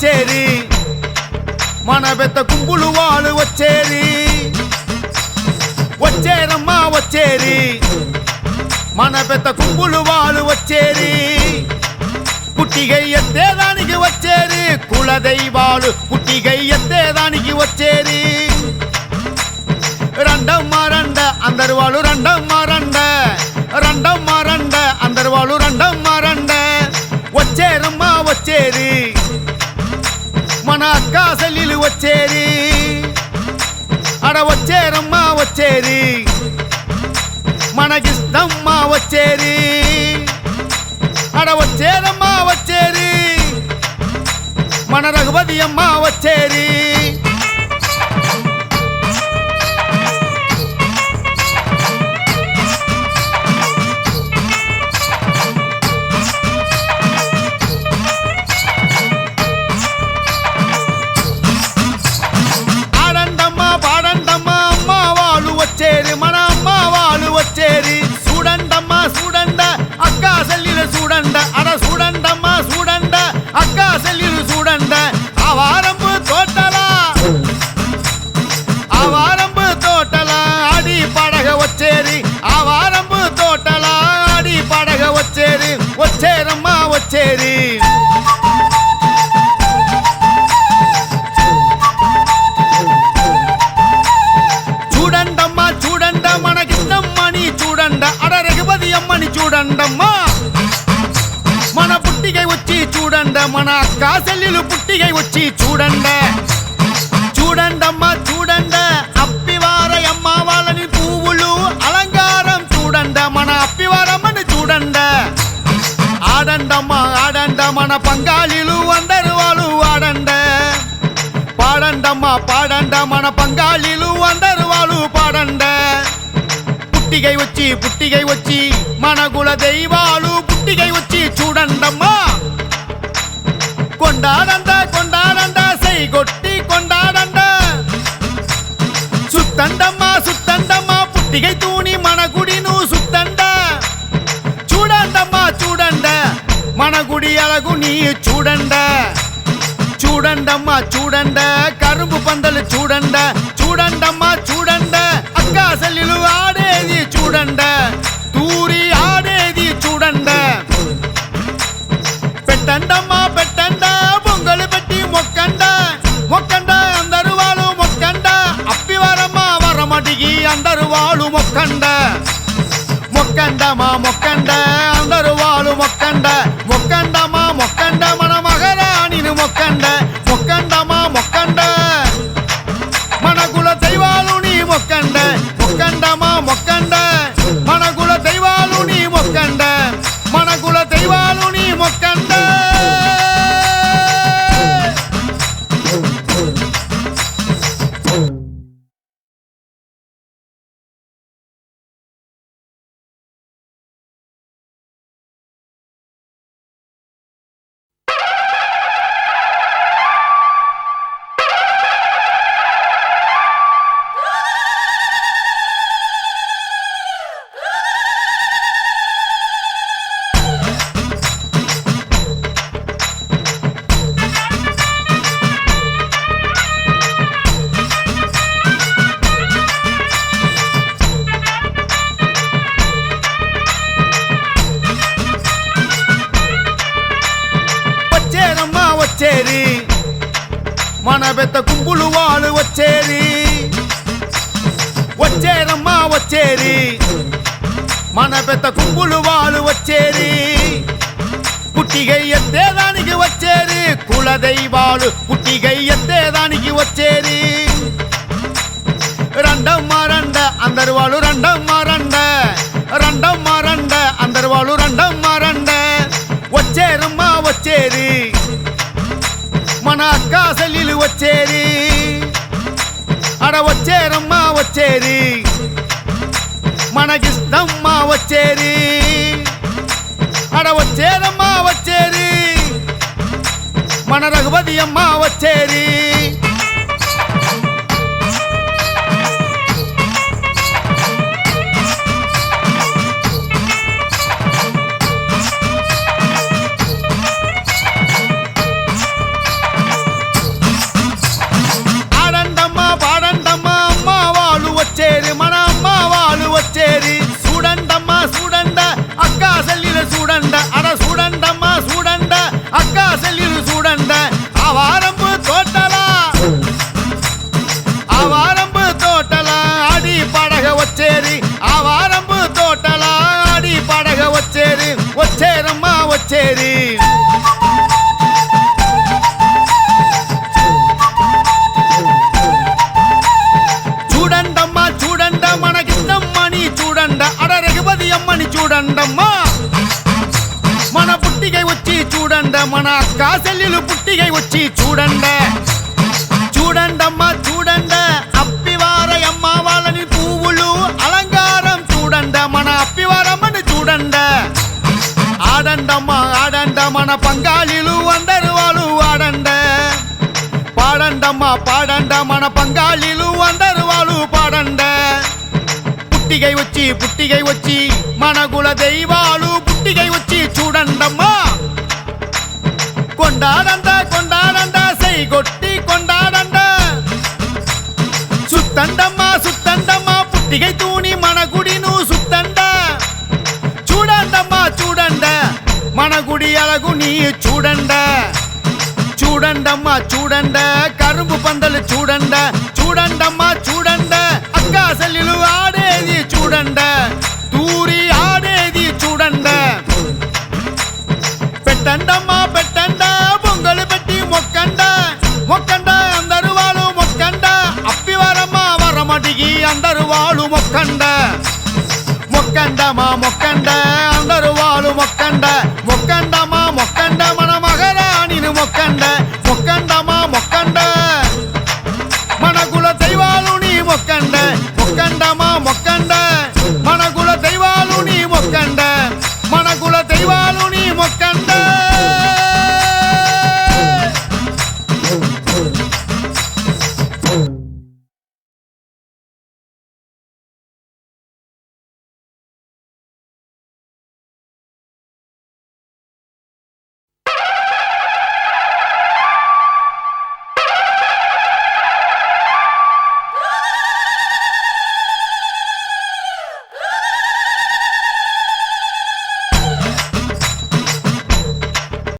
వచ్చేది. మన పెద్ద గుంపులు వాళ్ళు వచ్చేది. వచ్చేరమ్మా వచ్చేది. మన పెద్ద గుంపులు వాళ్ళు వచ్చేది. పుట్టిగై ఎత్తేదానికి వచ్చేది. కుల దైవాలు పుట్టిగై ఎత్తేదానికి వచ్చేది. మన అక్క చెల్లెలు వచ్చేరి అడ వచ్చేరమ్మ వచ్చేరి మనకిష్టమ్మ వచ్చేరి అడ వచ్చేరమ్మ వచ్చేరి మన రఘుపతి అమ్మ వచ్చేరి பட்டிகை உச்சி சூடண்ட. சூடண்டம்மா சூடண்ட. அப்பிவார அம்மாவாளனி பூவுழு அலங்காரம் சூடண்ட. மன அப்பிவாரம்மனு சூடண்ட. ஆடண்டம்மா ஆடண்ட மன பங்காளிலு வந்தருவாளு ஆடண்ட. பாடண்டம்மா பாடண்ட மன பங்காளிலு வந்தருவாளு பாடண்ட. புட்டிகை வச்சி புட்டிகை வச்சி மனகுல தெய்வாளு புட்டிகை வச்சி சூடண்டம்மா. கொண்டாட సుత్తండమ్మా పుట్టిగై తూని మన గుడిను సుత్తండ చూడండమ్మా చూడండ మన గుడి అలగు నీ చూడండ చూడండమ్మా చూడండ కరుంపు పందలు చూడండ చూడండమ్మా చూడండ అక్కా సెల్లులు ఆడేది చూడండా అందరు వాళ్ళు మొక్కండ మొక్కండ మా మొక్కండ అందరు వాళ్ళు మొక్కండ మొక్కండ మా మొక్కండ మన మగరాణిని మొక్కండ మొక్కండ మన పెద్ద గుంపులు వాళ్ళు వచ్చేరి వచ్చేరమ్మా వచ్చేరి మన పెద్ద గుంపులు వాళ్ళు వచ్చేరి పుట్టిగై ఎత్తేదానికి వచ్చేరి కుల దైవాలు పుట్టిగై ఎత్తేదానికి వచ్చేరి వచ్చేది. మనకిస్తమ్మా వచ్చేది. అడ వచ్చేదమ్మా వచ్చేది. మన రఘుపతి అమ్మ వచ్చేది. వచ్చేరి தேரு చూడండమ్మా చూడండ మనకిద్దమ్మని చూడండ అడ రఘుపతి అమ్మని చూడండమ్మా మన పుట్టిగై వచ్చి చూడండ మన అక్క చెల్లెలు పుట్టిగై వచ్చి చూడండ ஆடண்டம்மா ஆடண்டமான பங்காளிலு வந்தருவாளு ஆடண்ட. பாடண்டம்மா பாடண்டமான பங்காளிலு வந்தருவாளு பாடண்ட. புட்டிகை வச்சி புட்டிகை வச்சி மணகுல தெய்வாலு గుడి అలగు నీ చూడండ. చూడండమ్మా చూడండ. కరుంపు పందలు చూడండ. చూడండమ్మా చూడండ. అక్కా సెల్లులు ఆడేది చూడండా.